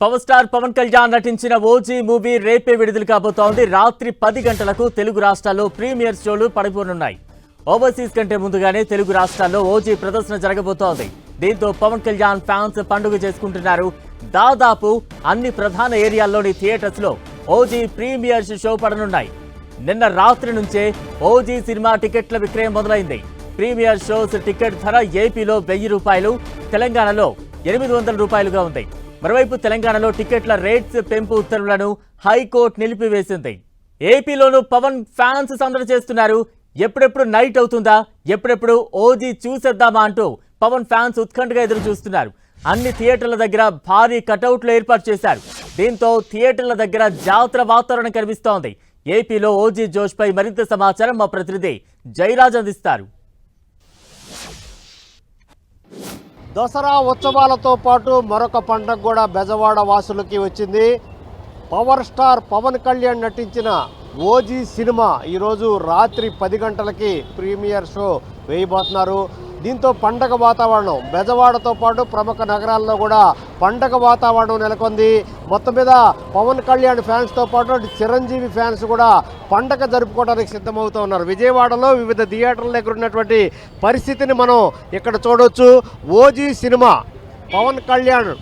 Power star Pawan Kalyan నటించిన OG movie రేపే విడుదల కాబోతోంది. రాత్రి పది గంటలకు తెలుగు రాష్ట్రాల్లో ప్రీమియర్ షోలు పడిపోనున్నాయి ఓవర్సీస్ కంటే ముందుగానే తెలుగు రాష్ట్రాల్లో ఓజీ ప్రదర్శన జరగబోతోంది. దీంతో పవన్ కళ్యాణ్ ఫ్యాన్స్ పండుగ చేసుకుంటున్నారు. దాదాపు అన్ని ప్రధాన ఏరియాల్లోని థియేటర్స్లో ఓజీ ప్రీమియర్స్ షో పడనున్నాయి. నిన్న రాత్రి నుంచే ఓజీ సినిమా టికెట్ల విక్రయం మొదలైంది. ప్రీమియర్ షోస్ టికెట్ ధర ఏపీలో వెయ్యి రూపాయలు తెలంగాణలో ఎనిమిది వందల రూపాయలుగా ఉంది. మరోవైపు తెలంగాణలో టికెట్ల రేట్స్ పెంపు ఉత్తర్వులను హైకోర్టు నిలిపివేసింది. ఏపీలోనూ పవన్ ఫ్యాన్స్ సందడి చేస్తున్నారు. ఎప్పుడెప్పుడు నైట్ అవుతుందా? ఎప్పుడెప్పుడు ఓజీ చూసేద్దామా అంటూ పవన్ ఫ్యాన్స్ ఉత్కంఠగా ఎదురు చూస్తున్నారు అన్ని థియేటర్ల దగ్గర భారీ కటౌట్లు ఏర్పాటు చేశారు. దీంతో థియేటర్ల దగ్గర జాతర వాతావరణం కనిపిస్తోంది. ఏపీలో ఓజీ జోష్పై మరింత సమాచారం మా ప్రతినిధి జయరాజ్ అందిస్తారు. దసరా ఉత్సవాలతో పాటు మరొక పండగ కూడా బెజవాడ వాసులకి వచ్చింది. పవర్ స్టార్ పవన్ కళ్యాణ్ నటించిన ఓజీ సినిమా ఈరోజు రాత్రి పది గంటలకి ప్రీమియర్ షో వేయబోతున్నారు. దీంతో పండగ వాతావరణం బెజవాడతో పాటు ప్రముఖ నగరాల్లో కూడా పండగ వాతావరణం నెలకొంది. మొత్తం మీద పవన్ కళ్యాణ్ ఫ్యాన్స్తో పాటు చిరంజీవి ఫ్యాన్స్ కూడా పండగ జరుపుకోవడానికి సిద్ధమవుతూ ఉన్నారు. విజయవాడలో వివిధ థియేటర్ల దగ్గర ఉన్నటువంటి పరిస్థితిని మనం ఇక్కడ చూడవచ్చు ఓజీ సినిమా పవన్ కళ్యాణ్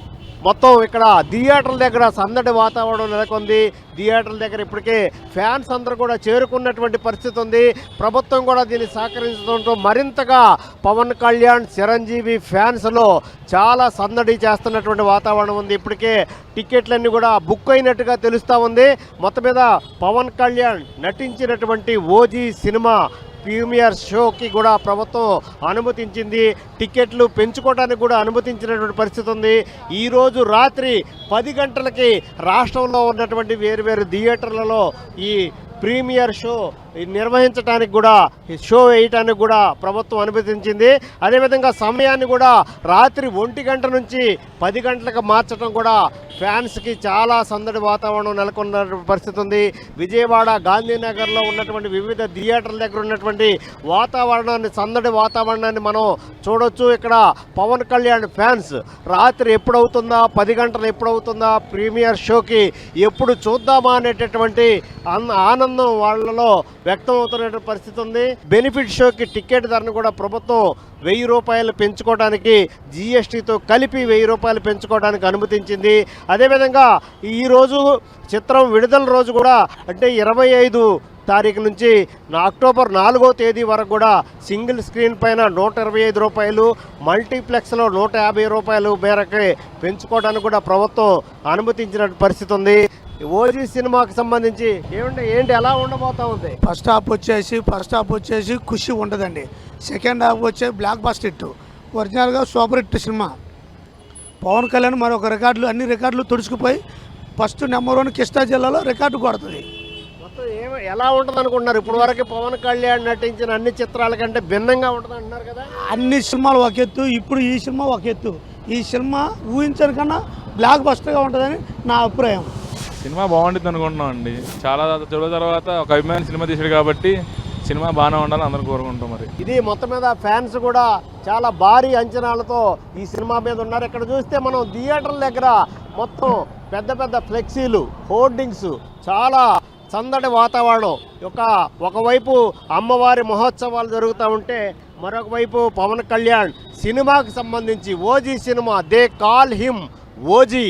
మొత్తం ఇక్కడ థియేటర్ల దగ్గర సందడి వాతావరణం నెలకొంది. థియేటర్ల దగ్గర ఇప్పటికే ఫ్యాన్స్ అందరూ కూడా చేరుకున్నటువంటి పరిస్థితి ఉంది. ప్రభుత్వం కూడా దీన్ని సహకరించడంతో మరింతగా పవన్ కళ్యాణ్ చిరంజీవి ఫ్యాన్స్లో చాలా సందడి చేస్తున్నటువంటి వాతావరణం ఉంది. ఇప్పటికే టికెట్లన్నీ కూడా బుక్ అయినట్టుగా తెలుస్తూ ఉంది. మొత్తం మీద పవన్ కళ్యాణ్ నటించినటువంటి ఓజీ సినిమా ప్రీమియర్ షోకి కూడా ప్రభుత్వం అనుమతించింది. టికెట్లు పెంచుకోవడానికి కూడా అనుమతించినటువంటి పరిస్థితి ఉంది. ఈరోజు రాత్రి పది గంటలకి రాష్ట్రంలో ఉన్నటువంటి వేరు వేరు థియేటర్లలో ఈ ప్రీమియర్ షో నిర్వహించడానికి కూడా షో వేయటానికి కూడా ప్రభుత్వం అనుమతించింది. అదేవిధంగా సమయాన్ని కూడా రాత్రి ఒంటి గంట నుంచి పది గంటలకు మార్చడం కూడా ఫ్యాన్స్కి చాలా సందడి వాతావరణం నెలకొన్న పరిస్థితి ఉంది. విజయవాడ గాంధీనగర్లో ఉన్నటువంటి వివిధ థియేటర్ల దగ్గర ఉన్నటువంటి వాతావరణాన్ని సందడి వాతావరణాన్ని మనం చూడొచ్చు. ఇక్కడ పవన్ కళ్యాణ్ ఫ్యాన్స్ రాత్రి ఎప్పుడవుతుందా పది గంటలు ఎప్పుడవుతుందా ప్రీమియర్ షోకి ఎప్పుడు చూద్దామా అనేటటువంటి అన్- ఆనందం వాళ్ళలో వ్యక్తం అవుతున్న పరిస్థితి ఉంది. బెనిఫిట్ షోకి టికెట్ ధరను కూడా ప్రభుత్వం వెయ్యి రూపాయలు పెంచుకోవడానికి జీఎస్టీతో కలిపి వెయ్యి రూపాయలు పెంచుకోవడానికి అనుమతించింది. అదేవిధంగా ఈరోజు చిత్రం విడుదల రోజు కూడా అంటే ఇరవై ఐదు తారీఖు నుంచి అక్టోబర్ నాలుగో తేదీ వరకు కూడా సింగిల్ స్క్రీన్ పైన నూట ఇరవై ఐదు రూపాయలు మల్టీప్లెక్స్లో నూట యాభై రూపాయలు మేరకే పెంచుకోవడానికి కూడా ప్రభుత్వం అనుమతించిన పరిస్థితి ఉంది. ఓజీ సినిమాకి సంబంధించి ఏమంటే ఏంటి ఎలా ఉండబోతా ఉంది? ఫస్ట్ హాఫ్ వచ్చేసి ఫస్ట్ హాఫ్ వచ్చేసి ఖుషి ఉండదండి. సెకండ్ హాఫ్ వచ్చే బ్లాక్ బస్టర్ హిట్. ఒరిజినల్గా super hit cinema. Pawan Kalyan మరొక రికార్డులు అన్ని రికార్డులు తుడుచుకుపోయి ఫస్ట్ నెంబర్ వన్ కృష్ణా జిల్లాలో రికార్డు కొడుతుంది. మొత్తం ఏమ ఎలా ఉంటుంది అనుకుంటున్నారు ఇప్పుడు వరకు పవన్ కళ్యాణ్ నటించిన అన్ని చిత్రాల కంటే భిన్నంగా ఉంటుంది అంటున్నారు కదా? అన్ని సినిమాలు ఒక ఎత్తు ఇప్పుడు ఈ సినిమా ఒక ఎత్తు. ఈ సినిమా ఊహించని కన్నా బ్లాక్ బస్టర్గా ఉంటుందని నా అభిప్రాయం. సినిమా బాగుంటుంది అనుకుంటున్నాం అండి. చాలా చూడ తర్వాత ఒక అభిమాని సినిమా తీసాడు కాబట్టి సినిమా బాగానే ఉండాలని అందరూ కోరుకుంటాం మరి. ఇది మొత్తం మీద ఫ్యాన్స్ కూడా చాలా భారీ అంచనాలతో ఈ సినిమా మీద ఉన్నారు. ఇక్కడ చూస్తే మనం థియేటర్ల దగ్గర మొత్తం పెద్ద పెద్ద ఫ్లెక్సీలు హోర్డింగ్స్ చాలా సందడి వాతావరణం. ఒక ఒకవైపు అమ్మవారి మహోత్సవాలు జరుగుతూ ఉంటే మరొక వైపు పవన్ కళ్యాణ్ సినిమాకి సంబంధించి OG cinema they call him OG.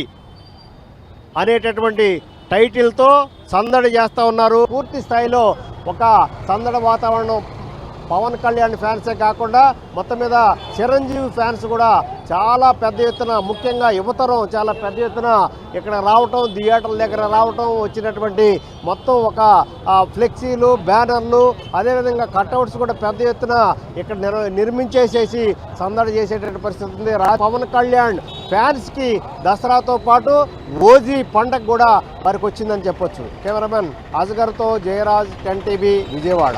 అనేటటువంటి టైటిల్తో సందడి చేస్తూ ఉన్నారు. పూర్తి స్థాయిలో ఒక సందడి వాతావరణం పవన్ కళ్యాణ్ ఫ్యాన్సే కాకుండా మొత్తం మీద చిరంజీవి ఫ్యాన్స్ కూడా చాలా పెద్ద ఎత్తున ముఖ్యంగా యువతరం చాలా పెద్ద ఎత్తున ఇక్కడ రావటం థియేటర్ల దగ్గర రావటం వచ్చినటువంటి మొత్తం ఒక ఫ్లెక్సీలు బ్యానర్లు అదేవిధంగా కట్అవుట్స్ కూడా పెద్ద ఎత్తున ఇక్కడ నిర్మించేసేసి సందడి చేసేటటువంటి పరిస్థితి ఉంది. రా- పవన్ కళ్యాణ్ ఫ్యాన్స్కి దసరాతో పాటు ఓజీ పండగ కూడా వారికి వచ్చిందని చెప్పొచ్చు. కెమెరామెన్ అజగర్తో జయరాజ్ టెన్ టీవీ విజయవాడ.